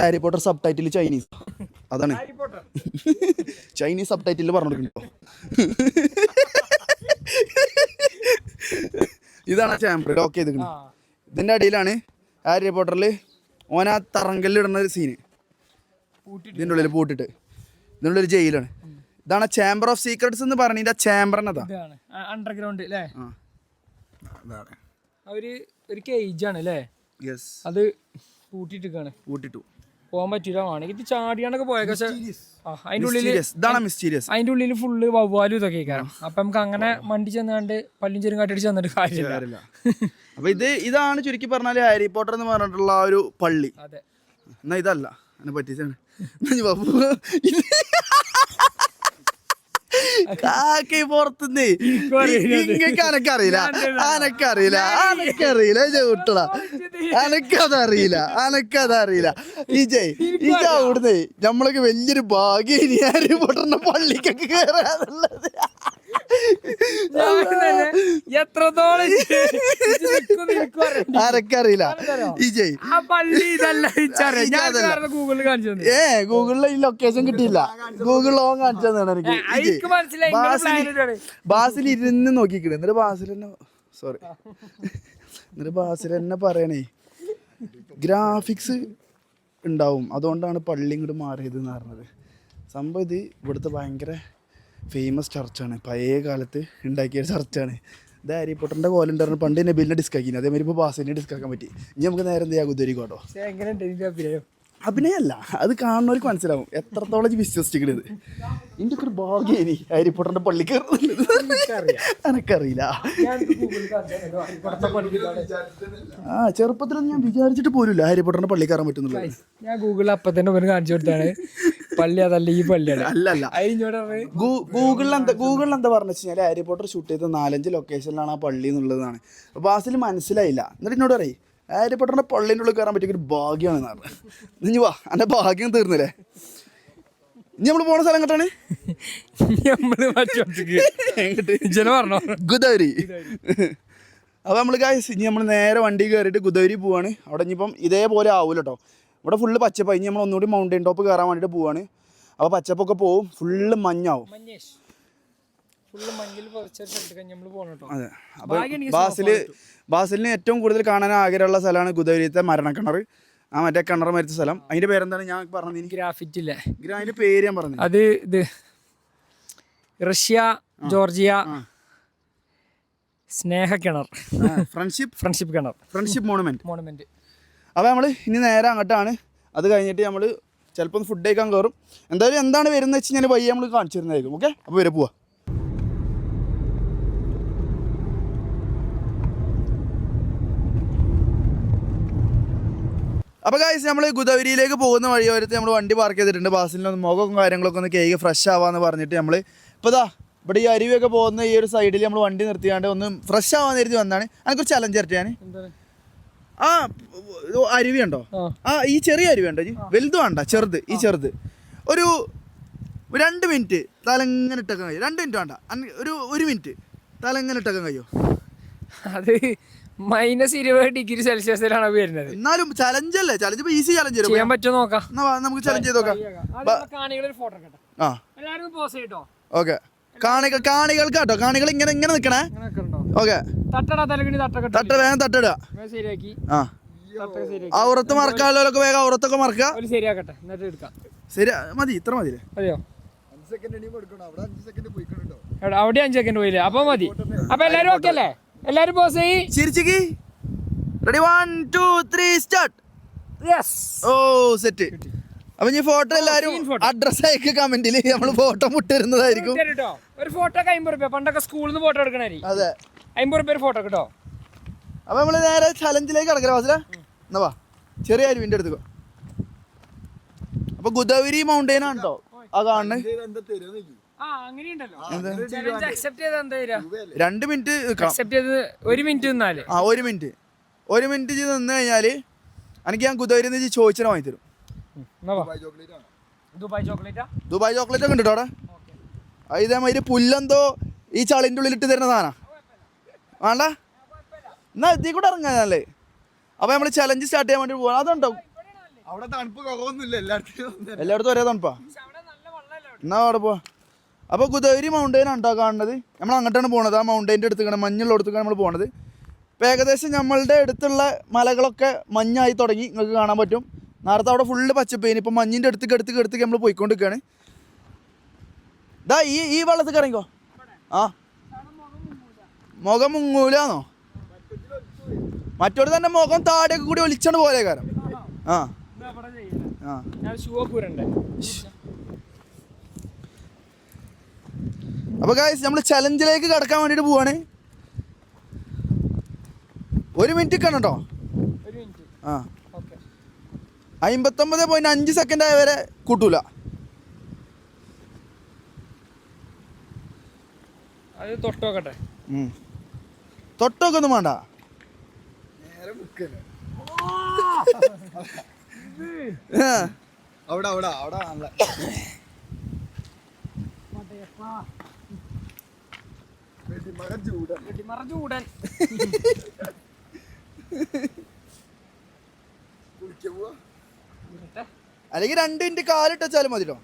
Harry Potter subtitle Chinese. അതാണ്. ചൈനീസ് സബ് ടൈറ്റിൽ പറഞ്ഞു കൊടുക്കണ്ടോ ഇതാണ് ചാമ്പർ ലോക്ക് ചെയ്തിരിക്കുന്നത് ഇതിന്റെ അടിയിലാണ് ഹാരി പോട്ടറിൽ ഓൻ ആ തറങ്കല്ലിടുന്ന ഒരു സീന് ഇതിന്റെ ഉള്ളിൽ പൂട്ടിട്ട് ഇതിന്റെ ഉള്ളിൽ ജയിലാണ്. ഇതാണ് ചേംബർ ഓഫ് സീക്രട്സ് എന്ന് പറഞ്ഞതിന്റെ ചേംബർ എന്നതാ അണ്ടർഗ്രൗണ്ട് അല്ലേ അവർ ഒരു കേജ് ആണ് അല്ലേ യെസ് അത് പൂട്ടിട്ടിരിക്കാണ് പൂട്ടിട്ടു. പോകാൻ പറ്റൂലാണ് ഇത് ചാടിയാണൊക്കെ പോയത് പക്ഷെ ആ അതിന്റെ ഉള്ളിൽ മിസ്റ്റീരിയസ് അതിന്റെ ഉള്ളിൽ ഫുള്ള് വവ്വാലും ഇതൊക്കെ കാരണം അപ്പൊ നമുക്ക് അങ്ങനെ മണ്ടി ചെന്നാണ്ട് പല്ലും ചെറും കാട്ടിട്ട് ചെന്നിട്ട് കാര്യമില്ല. അപ്പൊ ഇത് ഇതാണ് ചുരുക്കി പറഞ്ഞാൽ ഹാരി പോട്ടർ എന്ന് പറഞ്ഞിട്ടുള്ള ആ ഒരു പള്ളി. അതെ. എന്നാ ഇതല്ല. എന്നെ പറ്റിച്ചാണ് എന്നാ ഇഞ്ഞ് ബാബു. ഇത് കാക്കി പുറത്തുനിന്ന്. ഇങ്ങക്ക് അനക്കറിയില്ല അനക്കറിയില്ല അനക്കറിയില്ല ചവിട്ടള അനക്കതറിയില്ല അനക്കതറിയില്ല ഇജയ് ഇജ അവിടുന്ന് നമ്മളൊക്കെ വലിയൊരു ഭാഗ്യം ഇനി ആര് പൊട്ടണ പള്ളിക്കൊക്കെ തന്നെ എത്രത്തോളം. ആരക്കറിയില്ല ഇജയ്. ആ പള്ളി ഇതല്ല ഗൂഗിളിൽ കാണിച്ചു ഏ ഗൂഗിളിൽ ഈ ലൊക്കേഷൻ കിട്ടിയില്ല. ഗൂഗിൾ ഓൺ കാണിച്ചു തന്നാണ് എനിക്ക്. ബാസിൽ ബാസിൽ ഇരുന്ന് നോക്കിക്കിട് എന്നിട്ട് ബാസിൽ തന്നെ സോറി എന്നിട്ട് ബാസിൽ തന്നെ പറയണേ ഗ്രാഫിക്സ് ഉണ്ടാവും. അതുകൊണ്ടാണ് പള്ളി ഇങ്ങോട്ട് മാറിയത് എന്ന് പറഞ്ഞത്. സംഭവം ഇത് ഇവിടുത്തെ ഭയങ്കര ഫേമസ് ചർച്ചാണ്. പഴയ കാലത്ത് ഉണ്ടാക്കിയ ചർച്ചാണ്. ഇത് ഹാരി പൊട്ടറിന്റെ കോലം ഉണ്ടായിരുന്നു പണ്ട് തന്നെ ബില്ലിനെ ഡിസ്കാക്കി അതേമാതിരി ഇപ്പോൾ ബാസിനെ ഡിസ്കാക്കാൻ പറ്റി. ഇനി നമുക്ക് നേരെ എന്ത് ചെയ്യാം? കുതിരിക്കോട്ടോ കേട്ടോ. എങ്ങനെയുണ്ട് അഭിനയം? അഭിനയല്ല അത് കാണുന്നവർക്ക് മനസ്സിലാവും. എത്രത്തോളം വിശ്വസിച്ചിക്കണത് എന്റെ ഒക്കെ ഒരു ഭാഗ്യം ഇനി ഹാരി പൊട്ടന്റെ പള്ളി കയറുന്നത് എനക്കറിയില്ല ആ ചെറുപ്പത്തിലൊന്നും ഞാൻ വിചാരിച്ചിട്ട് പോലും ഹാരി പൊട്ടന്റെ പള്ളി കയറാൻ പറ്റുന്നുള്ളൂ ഞാൻ ഗൂഗിളിൽ അപ്പം തന്നെ കാണിച്ചു കൊടുത്താണ്. പള്ളി അതല്ല ഈ പള്ളിയാണ് അല്ലല്ല. ഗൂഗിളിൽ എന്താ ഗൂഗിളിൽ എന്താ പറഞ്ഞു വെച്ചാൽ ഹാരി പോട്ടർ ഷൂട്ട് ചെയ്ത നാലഞ്ച് ലൊക്കേഷനിലാണ് ആ പള്ളി എന്നുള്ളതാണ്. അപ്പോൾ ബാസിൽ മനസ്സിലായില്ല. എന്നിട്ട് എന്നോട് പറയും ഹാരി പോട്ടറിന്റെ പള്ളീന്റെ ഉള്ളിൽ കയറാൻ പറ്റിയ ഒരു ഭാഗ്യമാണെന്ന് പറഞ്ഞു. ഇനി വാ എന്റെ ഭാഗ്യം തീർന്നില്ലേ? ഇനി നമ്മൾ പോണ സ്ഥലം കേട്ടാണ് അപ്പൊ പറഞ്ഞോ. ഗുദൗരി. അപ്പോൾ നമ്മൾ ഗായ്സ് ഇനി നമ്മൾ നേരെ വണ്ടി കയറിയിട്ട് ഗുദൗരി പോവാണ്. അവിടെ ഇനിയിപ്പം ഇതേപോലെ ആവൂല കേട്ടോ ഇവിടെ ഫുള്ള് പച്ചപ്പ്. ഇനി നമ്മൾ ഒന്നുകൂടി മൗണ്ടൻ ടോപ്പ് കയറാൻ വേണ്ടിയിട്ട് പോവാണ്. അപ്പോൾ പച്ചപ്പൊക്കെ പോവും ഫുള്ള് മഞ്ഞാവും. അതെ. അപ്പോൾ ബാസിൽ ബാസിലിന് ഏറ്റവും കൂടുതൽ കാണാൻ ആഗ്രഹമുള്ള സ്ഥലമാണ് ഗുദവരിയത്തെ മരണക്കിണർ. ആ മറ്റേ കിണർ മരിച്ച സ്ഥലം. അതിന്റെ പേരെന്താണ്? ഞാൻ പറഞ്ഞത് എനിക്ക് ഗ്രാഫിറ്റ് ഇല്ലേ അതിന്റെ പേര് ഞാൻ പറഞ്ഞു അത് ഇത് റഷ്യ ജോർജിയ സ്നേഹ കിണർ ഫ്രണ്ട്ഷിപ്പ് ഫ്രണ്ട്ഷിപ്പ് കിണർ. ഫ്രണ്ട്ഷിപ്പ് മോണുമെന്റ് മോണമെന്റ് അപ്പോൾ നമ്മൾ ഇനി നേരെ അങ്ങോട്ടാണ്. അത് കഴിഞ്ഞിട്ട് നമ്മൾ ചിലപ്പോൾ ഫുഡ് കഴിക്കാൻ കയറും എന്തായാലും എന്താണ് വരുന്നത് വെച്ച് കഴിഞ്ഞാൽ വയ്യ നമ്മൾ കാണിച്ചു തരുന്നതായിരിക്കും ഓക്കെ അപ്പോൾ വരെ പോവാം. അപ്പോൾ കാഴ്ച നമ്മൾ ഗുദവരിയിലേക്ക് പോകുന്ന വഴി വഴിയോരത്ത് നമ്മൾ വണ്ടി പാർക്ക് ചെയ്തിട്ടുണ്ട്. ബാസിലൊന്ന് മുഖവും കാര്യങ്ങളൊക്കെ ഒന്ന് കേക്ക് ഫ്രഷ് ആവാന്ന് പറഞ്ഞിട്ട് നമ്മൾ ഇപ്പോൾ ഇതാ ഇവിടെ ഈ അരുവിയൊക്കെ പോകുന്ന ഈ ഒരു സൈഡിൽ നമ്മൾ വണ്ടി നിർത്തിയാണ്ട് ഒന്ന് ഫ്രഷ് ആവാൻ കരുതി വന്നാണ് ഒരു ചലഞ്ച് ഞാൻ എന്താണ്? ആ അരുവിയുണ്ടോ? ആ. ഈ ചെറിയ അരുവി ഉണ്ടോ ജി വലുത് വേണ്ട ചെറുത് ഈ ചെറുത്. ഒരു രണ്ട് മിനിറ്റ് തലങ്ങനെ ഇട്ടേക്കാൻ കഴിയും. രണ്ട് മിനിറ്റ് വേണ്ട ഒരു ഒരു മിനിറ്റ് തലങ്ങനെ ഇട്ടേക്കാൻ കഴിയോ. അത് മൈനസ് ഇരുപത് ഡിഗ്രി സെൽഷ്യസിലാണ് വരുന്നത്. എന്നാലും ചലഞ്ച് അല്ലേ? ചലഞ്ച് ഇപ്പൊ ഈസി ചലഞ്ച് ചെയ്യാൻ പറ്റുമോ നോക്കാം. നമുക്ക് ചലഞ്ച് ചെയ്ത് നോക്കാം. ആ. എല്ലാവരും പോസ് ചെയ്തോ ഓക്കെ. കാണികൾ കാണികൾക്ക് കേട്ടോ. കാണികൾ ഇങ്ങനെ ഇങ്ങനെ നിക്കണേ. ഓക്കെ. തട്ടടാ തട്ട വേഗം തട്ടിടുക ശരിയാക്കി. ആ. ഔറത്ത് മറക്കാനുള്ളവരൊക്കെ വേഗം ഔറത്തൊക്കെ മറക്കുക. ഒരു ശരിയാക്കട്ടെ. ശരി മതി ഇത്ര മതി. അതെയോ അവിടെ അഞ്ച് സെക്കൻഡ് പോയില്ലേ? അപ്പൊ മതി. അപ്പൊ എല്ലാരും ഓക്കെ അല്ലേ? എല്ലാരും pose ചിരിച്ചിക്ക്. Ready one two three start yes oh set അപ്പൊ ഈ ഫോട്ടോ എല്ലാരും അഡ്രസ് അയക്ക് കമന്റിൽ നമ്മൾ ഫോട്ടോ മുട്ടിരുന്നതായിരിക്കും. ഒരു ഫോട്ടോ അമ്പത് റുപ്യ. പണ്ടൊക്കെ സ്കൂളിൽ നിന്ന് ഫോട്ടോ എടുക്കണായിരിക്കും. അതെ. അമ്പത് റുപ്യ ഫോട്ടോ കേട്ടോ അപ്പൊ നമ്മൾ നേരെ ചലഞ്ചിലേക്ക് കിടക്കാം വാസില എന്നാ വാ. ചെറിയ അരുവിന്റെ അടുത്ത് അപ്പൊ ഗുദാവരി മൗണ്ടൈൻ ആണ് കേട്ടോ ആ കാണുന്നത് രണ്ട് മിനിറ്റ് ഒരു മിനിറ്റ് ഒരു മിനിറ്റ് ഒരു മിനിറ്റ് ചെയ്ത് നിന്ന് കഴിഞ്ഞാൽ എനിക്ക് ഞാൻ ഗുദാവരി ചോദിച്ചാൽ വാങ്ങി തരും ദുബായ് ചോക്ലേറ്റാ? Dubai chocolate? ഒക്കെ ഉണ്ട് കേട്ടോ അവിടെ ഇതേമാതിരി പുല്ലെന്തോ ഈ ചളിന്റെ ഉള്ളിൽ ഇട്ട് തരുന്ന സാധനം. വേണ്ട? എന്നാ ഇതിൽ കൂടെ ഇറങ്ങാനല്ലേ അപ്പൊ നമ്മൾ ചലഞ്ച് സ്റ്റാർട്ട് ചെയ്യാൻ വേണ്ടി പോവാ. അതുണ്ടോ? അവിടെ തണുപ്പ് കുറവൊന്നുമില്ല എല്ലായിടത്തും എല്ലായിടത്തും ഒരേ തണുപ്പാ? എന്നാ അവിടെ പോവാ. അപ്പോൾ ഗുദാവരി മൗണ്ടെയിൻ ഉണ്ടോ കാണുന്നത്. നമ്മൾ അങ്ങോട്ടാണ് പോണത്. ആ മൗണ്ടെയിന്റെ അടുത്തേക്കാണ് മഞ്ഞുള്ള അടുത്തേക്കാണ് നമ്മൾ പോണത്. ഇപ്പൊ ഏകദേശം നമ്മളുടെ അടുത്തുള്ള മലകളൊക്കെ മഞ്ഞായി തുടങ്ങി. നിങ്ങൾക്ക് കാണാൻ പറ്റും. നേരത്തെ അവിടെ ഫുള്ള് പച്ചപ്പേന് ഇപ്പം മഞ്ഞിന്റെ അടുത്തേക്ക് അടുത്തേക്ക് അടുത്തേക്ക് നമ്മൾ പോയിക്കൊണ്ടിരിക്കുകയാണ് ഇതാ ഈ ഈ വെള്ളത്തിൽ ഇറങ്ങിക്കോ. ആ. മുഖം മുങ്ങൂലാന്നോ? മറ്റോട് തന്നെ മുഖം താടിയൊക്കെ കൂടി ഒലിച്ചോണ്ട് പോലെ കാരം ആ. അപ്പൊ ഗായ്സ് നമ്മൾ ചലഞ്ചിലേക്ക് കടക്കാൻ വേണ്ടിട്ട് പോവാണ്. ഒരു മിനിറ്റ് കണ്ടോ ആ. അമ്പത്തൊമ്പത് പോയിന്റ് അഞ്ച് സെക്കൻഡ് ആയ വരെ കൂട്ടൂല. അത്. തൊട്ടൊക്കെ ഒന്നും വേണ്ട. നേരെ മുക്കല്ലേ ആ. അവിടെ കുളിക്കാൻ പോവാ. അല്ലെങ്കിൽ രണ്ട് മിനിറ്റ് കാലിട്ട് വെച്ചാലും മതിലോ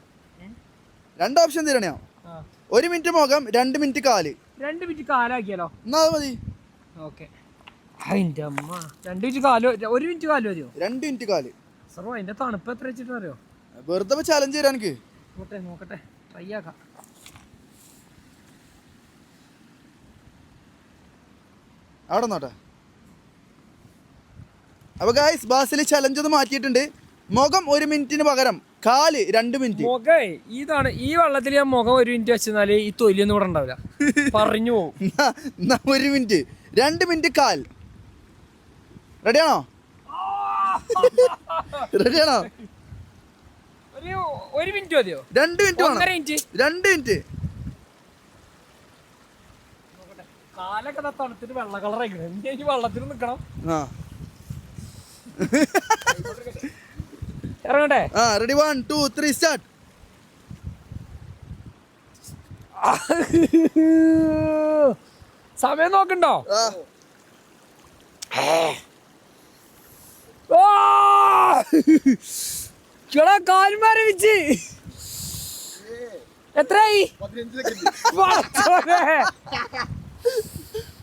രണ്ട് ഓപ്ഷൻ തരണോ. ഒരു മിനിറ്റ് മുഖം രണ്ട് മിനിറ്റ് കാൽ. രണ്ട് മിനിറ്റ് കാലാക്കിയാലോ? എന്നാ അത് മതി. ഓക്കെ. അതിന്റെ അമ്മ. രണ്ട് മിനിറ്റ് കാലോ ഒരു മിനിറ്റ് കാലോ മതിയോ രണ്ട് മിനിറ്റ് കാൽ. സർവോ അതിന്റെ തണുപ്പ് എത്ര വെച്ചിട്ട് അറിയോ? വെറുതെ ചലഞ്ച് തരാൻ എനിക്ക്. നോക്കട്ടെ നോക്കട്ടെ. ട്രൈ ആക്കാം. അവിടെ നോട്ടെ അപ്പൊ ഗായ്സ് ബാസിൽ ചലഞ്ച് ഒന്ന് മാറ്റിയിട്ടുണ്ട്. മുഖം ഒരു മിനിറ്റിന് പകരം കാൽ രണ്ട് മിനിറ്റ്. മുഖേ ഇതാണ് ഈ വെള്ളത്തിൽ ഞാൻ മുഖം ഒരു മിനിറ്റ് വെച്ചാൽ ഈ തൊലിയൊന്നും ഇവിടെ ഉണ്ടാവില്ല. പറഞ്ഞു പോവും. എന്നാ- എന്നാ ഒരു മിനിറ്റ്. രണ്ട് മിനിറ്റ് കാൽ. റെഡിയാണോ റെഡിയാണോ ഒരു ഒരു മിനിറ്റ് മതിയോ? രണ്ട് മിനിറ്റ് ഒന്നര മിനിറ്റ്. രണ്ട് മിനിറ്റ്. കാലൊക്കെ ദാ തണുത്തിട്ട് വെള്ള എനിക്ക് എനിക്ക് വെള്ളത്തിൽ ആ. ഇറങ്ങട്ടെ. ആ ready one two three start സമയം നോക്കണ്ടോ! എടാ കാൽമാരെ വെച്ച്. എത്രയായി?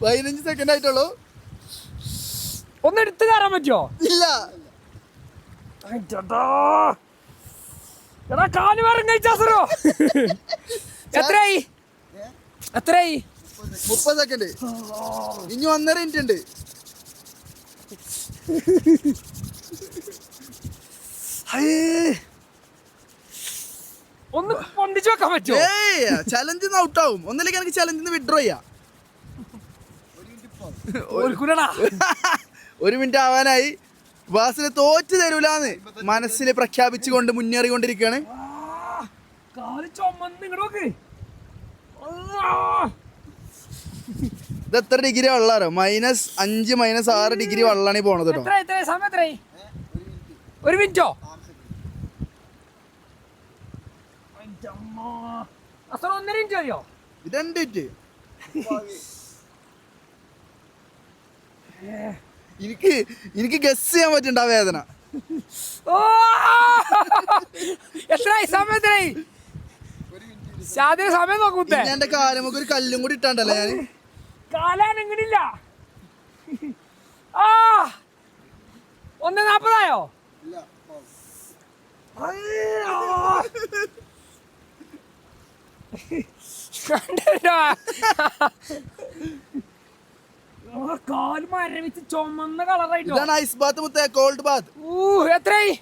പതിനഞ്ച് സെക്കൻഡ് ആയിട്ടുള്ളൂ. ഒന്ന് എടുത്തു കയറാൻ പറ്റുമോ ഇല്ല. എടാ കാലുമാരം കഴിച്ചാസറോ എത്രയായി? എത്രയായി? മുപ്പത് സെക്കൻഡ് ഇനി ഒന്നര മിനിറ്റ് ഉണ്ട്. ഒന്ന് പൊന്തിച്ചു വെക്കാൻ പറ്റുമോ? ഏയ് ചലഞ്ച് ഔട്ട് ആവും. ഒന്നിലേക്ക് എനിക്ക് ചലഞ്ചിന്ന് വിഡ്രോ ചെയ്യാം. ഒരു മിനിറ്റ് ആവാനായി. ബാസിന് തോറ്റു തരൂലാന്ന് മനസ്സിൽ പ്രഖ്യാപിച്ചുകൊണ്ട് മുന്നേറിക്കൊണ്ടിരിക്കുകയാണ്. ഇത് എത്ര ഡിഗ്രി വെള്ളാറോ മൈനസ് അഞ്ച് മൈനസ് ആറ് ഡിഗ്രി വെള്ളമാണ് ഈ പോണത് ഒരു മിനിറ്റോ? ഒന്നര മിനിറ്റ് മതിയോ? രണ്ട് മിനിറ്റ് എനിക്ക് എനിക്ക് ഗസ് ചെയ്യാൻ പറ്റണ്ട ആ വേദന. ഓ! എത്രയായി? സമയം എത്രയായി? ഷാദിന് സമയം നോക്കൂത്തേ. എന്റെ കാലമൊക്കെ ഒരു കല്ലും കൂടി ഇട്ടാണ്ടല്ലേ ഞാൻ കാലാനങ്ങനില്ല ആ! ഒന്ന് നാപ്പതായോ? ഇല്ല. കാൽ മരവിച്ച് ചുമന്ന കളറായിട്ടോ. ഇതാണ് ഐസ് ബാത്ത് മുത്തേ കോൾഡ് ബാത്ത്. ഊ എത്രയായി?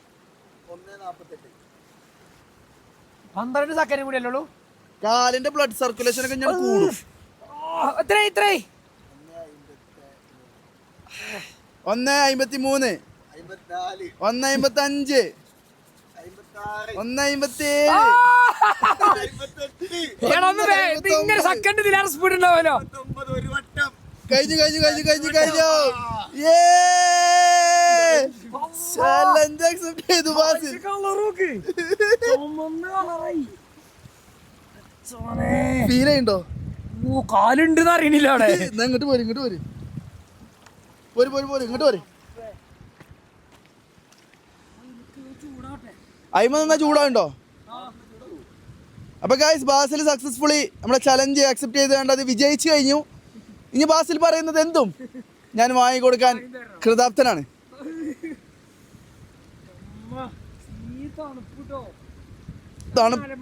പന്ത്രണ്ട് സെക്കൻഡ് കൂടി അല്ലുള്ളൂ കാലിന്റെ ബ്ലഡ് സർക്കുലേഷൻ ഒക്കെ ഞാൻ കൂടും. എത്രയായി ഒന്ന് അമ്പത്തി മൂന്ന് ഒന്ന് അമ്പത്തി അഞ്ച് ഒന്ന് അമ്പത്തി ഏഴ് സെക്കൻഡ് സ്പീഡ് ഉണ്ടാവല്ലോ പത്തൊമ്പത് ഒരു വട്ടം. കഴിഞ്ഞു കഴിഞ്ഞു കഴിഞ്ഞു കഴിഞ്ഞു കഴിഞ്ഞു. ചലഞ്ച് അക്സെപ്റ്റ് ചെയ്തു ബാസിൽ. ഫീൽ ചെയ്യണ്ടോ? കാലുണ്ട് അറിയണില്ല അവിടെ. ഇങ്ങോട്ട് പോര് ഇങ്ങോട്ട് പോര്. പോര് പോര് പോര് ഇങ്ങോട്ട് പോര്. അയിമ നിന്നാ ചൂടാണ്ടോ അപ്പൊ ഗായ്സ് ബാസിൽ സക്സസ്ഫുള്ളി നമ്മളെ ചലഞ്ച് അക്സെപ്റ്റ് ചെയ്ത് കണ്ടത് വിജയിച്ചു കഴിഞ്ഞു. ഇനി ബാസിൽ പറയുന്നത് എന്തും? ഞാൻ വാങ്ങിക്കൊടുക്കാൻ കൃതാപ്തനാണ്.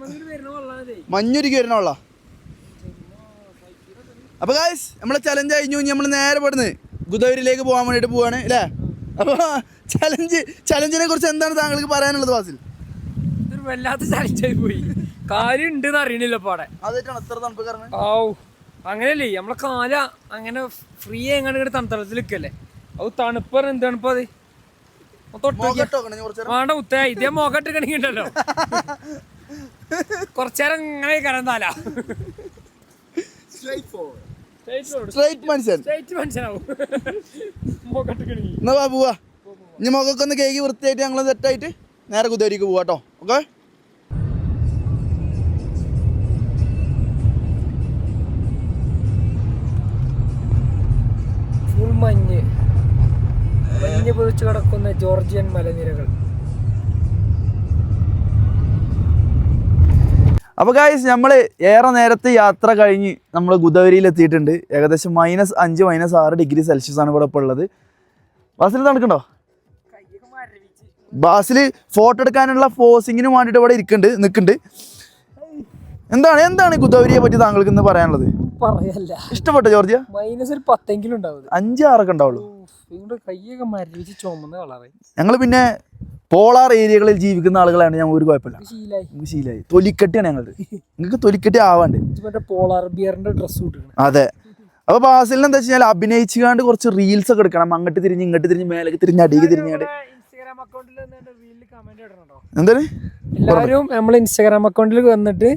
മഞ്ഞുരുക്കി മഞ്ഞുരുക്കി വെള്ള. അപ്പൊ ഗായ്സ് നമ്മളെ ചലഞ്ച് കഴിഞ്ഞു. നമ്മൾ നേരെ പെടുന്ന് ഗുദവരിലേക്ക് പോകാൻ വേണ്ടിട്ട് പോവാണ് അല്ലേ? അപ്പൊ ചലഞ്ച് ചലഞ്ചിനെ കുറിച്ച് എന്താണ് താങ്കൾക്ക് പറയാനുള്ളത് ബാസിൽ? ഇതൊരു വല്ലാത്ത ചലഞ്ചായി പോയി. കാര്യം ഉണ്ടെന്ന് അറിയണില്ല പാടെ അതായിട്ടാണ് എത്ര തണുപ്പ് കാരണം ഔ. അങ്ങനെയല്ലേ? നമ്മളെ കാല അങ്ങനെ ഫ്രീ എങ്ങനെ തണുത്തളത്തിൽ നിൽക്കല്ലേ? അത് തണുപ്പ് എന്ത് തണുപ്പ് അത്? വേണ്ട മുത്തേ ഇതേ മോകട്ട് കണിക്കണ്ടല്ലോ കുറച്ചേരം ഇങ്ങനെ കരന്താല എന്നാ വാ പോവാ. ഇനി മുഖക്കൊന്ന് കേക്ക് വൃത്തിയായിട്ട് ഞങ്ങൾ സെറ്റായിട്ട് നേരെ കുതിരിക്ക് പോവാട്ടോ ഓക്കെ മഞ്ഞ് പൊതിച്ചു കിടക്കുന്ന ജോർജിയൻ മലനിരകൾ. അപ്പോൾ ഗായ്സ് നമ്മൾ ഏറെ നേരത്തെ യാത്ര കഴിഞ്ഞ് നമ്മൾ ഗുദവരിയിൽ എത്തിയിട്ടുണ്ട്. ഏകദേശം മൈനസ് അഞ്ച് മൈനസ് ആറ് ഡിഗ്രി സെൽഷ്യസ് ആണ് ഇവിടെ ഇപ്പോൾ ഉള്ളത്. ബാസിൽ നടക്കണ്ടോ ബാസിൽ ഫോട്ടോ എടുക്കാനുള്ള ഫോസിങ്ങിന് വേണ്ടിയിട്ട് ഇവിടെ ഇരിക്കുന്നുണ്ട് നിൽക്കുന്നുണ്ട് എന്താണ് എന്താണ് ഗുദവരിയെ പറ്റി താങ്കൾക്ക് ഇന്ന് പറയാനുള്ളത്? പറയല്ല. ഇഷ്ടപ്പെട്ട ജോർജിയ? മൈനസ് ഒരു പത്തെങ്കിലും ഉണ്ടാവും അഞ്ച് ആറൊക്കെ ഉണ്ടാവുള്ളൂ. നിങ്ങളുടെ കൈയൊക്കെ മരവിച്ച് ചുമന്ന കളറായി. ഞങ്ങൾ പിന്നെ പോളാർ ഏരിയകളിൽ ജീവിക്കുന്ന ആളുകളാണ് ഞങ്ങൾ ഒരു കുഴപ്പമില്ല. ശീലായി. തൊലിക്കെട്ടിയാണ് ഞങ്ങളത്. നിങ്ങൾക്ക് തൊലിക്കെട്ടി ആവാണ്ട്. മറ്റേ പോളാർ ബിയറിന്റെ ഡ്രസ് ഇട്ടിരിക്കണം അതെ. അപ്പൊ ബാസിലിന് എന്താ വെച്ചാൽ അഭിനയിച്ചുകാണ്ട് കുറച്ച് റീൽസ് ഒക്കെ എടുക്കണം. അങ്ങോട്ട് തിരിഞ്ഞ് ഇങ്ങോട്ട് തിരിഞ്ഞ് മേലേക്ക് തിരിഞ്ഞ് അടിക്ക് തിരിഞ്ഞാണ്ട് എന്താണ്? എല്ലാവരും നമ്മൾ ഇൻസ്റ്റാഗ്രാം അക്കൗണ്ടിൽ വന്നിട്ട്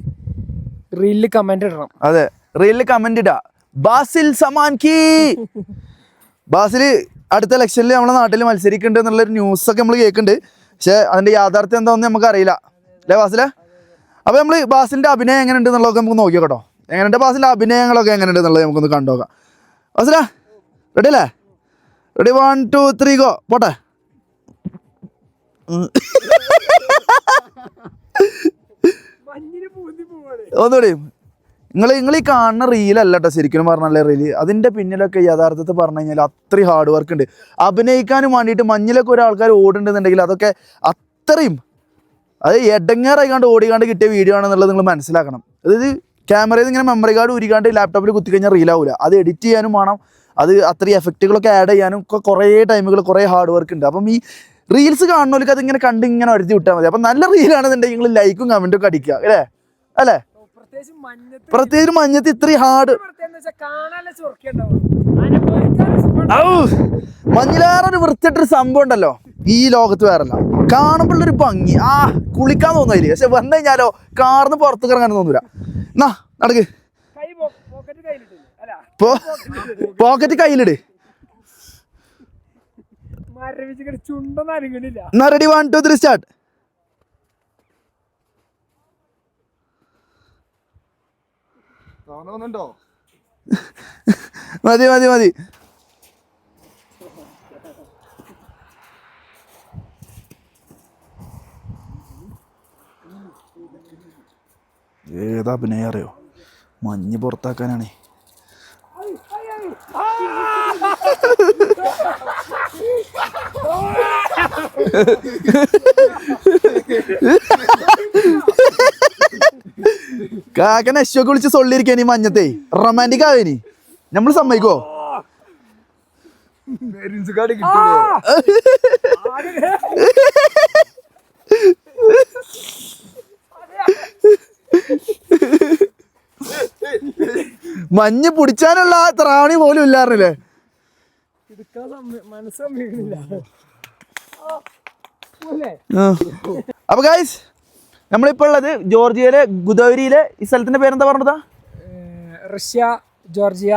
റീലിൽ കമന്റ് ഇടണം. അതെ. റീലിൽ കമന്റ് ഇടാ. ബാസിൽ സമാൻ കീ. ബാസിൽ അടുത്ത ഇലക്ഷനിൽ നമ്മുടെ നാട്ടിൽ മത്സരിക്കുന്നുണ്ട് എന്നുള്ളൊരു ന്യൂസ് ഒക്കെ നമ്മൾ കേൾക്കുന്നുണ്ട്. പക്ഷെ അതിന്റെ യാഥാർത്ഥ്യം എന്താണെന്ന് നമുക്ക് അറിയില്ല. അല്ലേ ബാസിലെ? അപ്പൊ നമ്മൾ ബാസിന്റെ അഭിനയം എങ്ങനെയുണ്ട് എന്നുള്ളതൊക്കെ നമുക്ക് നോക്കി കേട്ടോ എങ്ങനെയുണ്ട് ബാസിന്റെ അഭിനയങ്ങളൊക്കെ എങ്ങനെയുണ്ട് എന്നുള്ളത് നമുക്കൊന്ന് കണ്ടുനോക്കാം ബാസില റെഡി അല്ലേ? Ready one two three go പോട്ടെ. ഒന്നുകൂടി. നിങ്ങൾ നിങ്ങൾ ഈ കാണുന്ന റീലല്ല കേട്ടോ ശരിക്കും പറഞ്ഞാലേ റീൽ അതിന്റെ പിന്നിലൊക്കെ യഥാർത്ഥത്തിൽ പറഞ്ഞു കഴിഞ്ഞാൽ അത്രയും ഹാർഡ് വർക്ക് ഉണ്ട്. അഭിനയിക്കാനും വേണ്ടിയിട്ട് മഞ്ഞിലൊക്കെ ഒരാൾക്കാർ ഓടുന്നുണ്ടെന്നുണ്ടെങ്കിൽ അതൊക്കെ അത്രയും അത് എടങ്ങേറായിക്കാണ്ട് ഓടിക്കാണ്ട് കിട്ടിയ വീഡിയോ ആണെന്നുള്ളത് നിങ്ങൾ മനസ്സിലാക്കണം. അതായത് ക്യാമറയിൽ ഇങ്ങനെ മെമ്മറി കാർഡ് ഊരിക്കാണ്ട് ലാപ്ടോപ്പിൽ കുത്തി കഴിഞ്ഞാൽ റീലാവില്ല അത് എഡിറ്റ് ചെയ്യാനും വേണം. അത് അത്രയും എഫക്റ്റുകളൊക്കെ ആഡ് ചെയ്യാനും ഒക്കെ കുറേ ടൈമുകൾ കുറേ ഹാർഡ് വർക്ക് ഉണ്ട്. അപ്പം ഈ റീൽസ് കാണുന്നവർക്ക് അതിങ്ങനെ കണ്ട് ഇങ്ങനെ വരുത്തി വിട്ടാൽ മതി. അപ്പം നല്ല റീലാണെന്നുണ്ടെങ്കിൽ നിങ്ങൾ ലൈക്കും കമന്റും ഒക്കെ അടിക്കുക. അല്ലേ? അല്ലേ? പ്രത്യേകിച്ച് മഞ്ഞത്ത് ഇത്രയും ഹാർഡ് മഞ്ഞിലേറൊരു വൃത്തിയിട്ടൊരു സംഭവം ഉണ്ടല്ലോ. ഈ ലോകത്ത് വേറല്ല കാണുമ്പോഴൊരു ഭംഗി. ആ കുളിക്കാൻ തോന്നില്ല പക്ഷെ വന്നു കഴിഞ്ഞാലോ കാർന്ന് പുറത്തേക്ക് ഇറങ്ങാൻ തോന്നൂല. എന്നാ നടക്ക്. പോക്കറ്റ് കയ്യിലിട്. എന്നാ ready one two three start തോന്നുന്നുണ്ടോ? മതി മതി മതി. ഏതാ അഭിനയം അറിയോ? മഞ്ഞ് പുറത്താക്കാനാണേ. കാക്കനെ അശ്വക്ക് വിളിച്ച് സൊള്ളിരിക്കാൻ ഈ മഞ്ഞത്തെ. റൊമാന്റിക് ആവേനി നമ്മൾ സമ്മതിക്കോ മഞ്ഞ് പിടിച്ചാനുള്ള ത്രാവണി പോലും ഇല്ലായിരുന്നില്ലേ? അല്ലേ? അപ്പൊ ഗായ്സ് നമ്മളിപ്പോ ഉള്ളത് ജോർജിയയിലെ ഗുദൗരിയിലെ ഈ സ്ഥലത്തിന്റെ പേരെന്താ പറഞ്ഞതാ? Russia Georgia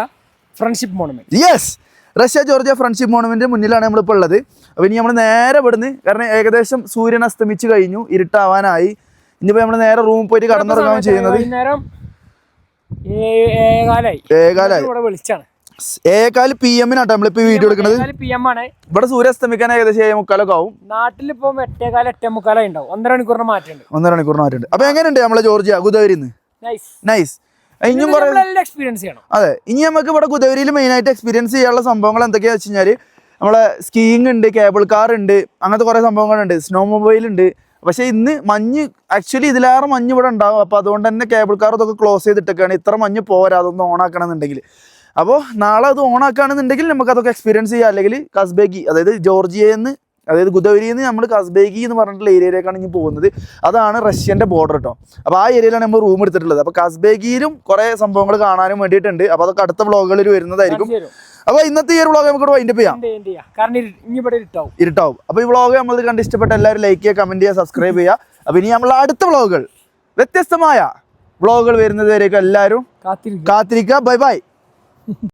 friendship monument. Yes Russia Georgia friendship monument മുന്നിലാണ് നമ്മളിപ്പോൾ ഉള്ളത്. അപ്പോൾ ഇനി നമ്മൾ നേരെ ഇവിടുന്ന് കാരണം ഏകദേശം സൂര്യൻ അസ്തമിച്ചു കഴിഞ്ഞു ഇരുട്ടാവാനായി. ഇനിയിപ്പോൾ നമ്മൾ നേരെ റൂമിൽ പോയിട്ട് കടന്നിറങ്ങാൻ ചെയ്യുന്നത്. ഏകാലായി. ഏകാലായി. ഇവിടെ വിളിച്ചാണ്. ഏകാൽ പി എമ്മിനാട്ടോ നമ്മളിപ്പോ വീഡിയോ എടുക്കുന്നത് പി എം ആണ്. ഇവിടെ സൂര്യ അസ്തമിക്കാൻ ഏകദേശം ഏഴ് മുക്കാലൊക്കെ ആവും നാട്ടിലിപ്പോ എട്ടേകാല എട്ടേ മുക്കാലായി ഉണ്ടാവും. ഒന്നര മണിക്കൂറിന് മാറ്റുണ്ട് ഒന്നര മണിക്കൂറിന് മാറ്റുണ്ട് അപ്പൊ എങ്ങനെയുണ്ട് നമ്മളെ ജോർജിയ ഗുദവരിന്ന്? നൈസ് നൈസ് ഇനിയും എക്സ്പീരിയൻസ് ചെയ്യണം. അതെ. ഇനി നമുക്ക് ഇവിടെ മെയിൻ ആയിട്ട് എക്സ്പീരിയൻസ് ചെയ്യാനുള്ള സംഭവങ്ങൾ എന്തൊക്കെയാ വെച്ച് കഴിഞ്ഞാൽ നമ്മളെ സ്കീയിങ് ഉണ്ട് കേബിൾ കാർ ഉണ്ട് അങ്ങനത്തെ കുറെ സംഭവങ്ങളുണ്ട്. സ്നോ മൊബൈൽ ഉണ്ട് പക്ഷേ ഇന്ന് മഞ്ഞ് ആക്ച്വലി ഇതിലേറെ മഞ്ഞ് ഇവിടെ ഉണ്ടാവും. അപ്പോൾ അതുകൊണ്ട് തന്നെ കേബിൾ കാർ ഇതൊക്കെ ക്ലോസ് ചെയ്തിട്ടൊക്കെയാണ്. ഇത്ര മഞ്ഞ് പോരാ അതൊന്ന് ഓൺ ആക്കണമെന്നുണ്ടെങ്കിൽ. അപ്പോൾ നാളെ അത് ഓൺ ആക്കുകയാണെന്നുണ്ടെങ്കിൽ നമുക്ക് അതൊക്കെ എക്സ്പീരിയൻസ് ചെയ്യാം. അല്ലെങ്കിൽ കസ്ബേഗി അതായത് ജോർജിയയിൽ നിന്ന് അതായത് ഗുദവരിയിൽ നിന്ന് നമ്മൾ കസ്ബേഗി എന്ന് പറഞ്ഞിട്ടുള്ള ഏരിയയിലേക്കാണ് ഇനി പോകുന്നത്. അതാണ് റഷ്യന്റെ ബോർഡർ കേട്ടോ അപ്പോൾ ആ ഏരിയയിലാണ് നമ്മൾ റൂം എടുത്തിട്ടുള്ളത്. അപ്പോൾ കസ്ബേഗിയിലും കുറേ സംഭവങ്ങൾ കാണാനും വേണ്ടിയിട്ടുണ്ട്. അപ്പോൾ അതൊക്കെ അടുത്ത വ്ളോഗുകളിൽ വരുന്നതായിരിക്കും. അപ്പൊ അപ്പോൾ ഇന്നത്തെ ഈ ഒരു വ്ളോഗ് നമുക്ക് വൈൻഡപ്പ് ചെയ്യാം. ഇരുട്ടാവും. അപ്പൊ അപ്പോൾ ഈ വ്ളോഗ് നമ്മൾ കണ്ട് ഇഷ്ടപ്പെട്ട എല്ലാവരും ലൈക്ക് ചെയ്യുക കമന്റ് ചെയ്യുക സബ്സ്ക്രൈബ് ചെയ്യുക. അപ്പോൾ ഇനി നമ്മൾ അടുത്ത വ്ളോഗുകൾ വ്യത്യസ്തമായ വ്ളോഗുകൾ വരുന്നത് വരെയൊക്കെ എല്ലാവരും കാത്തിരിക്കും കാത്തിരിക്കുക. Bye bye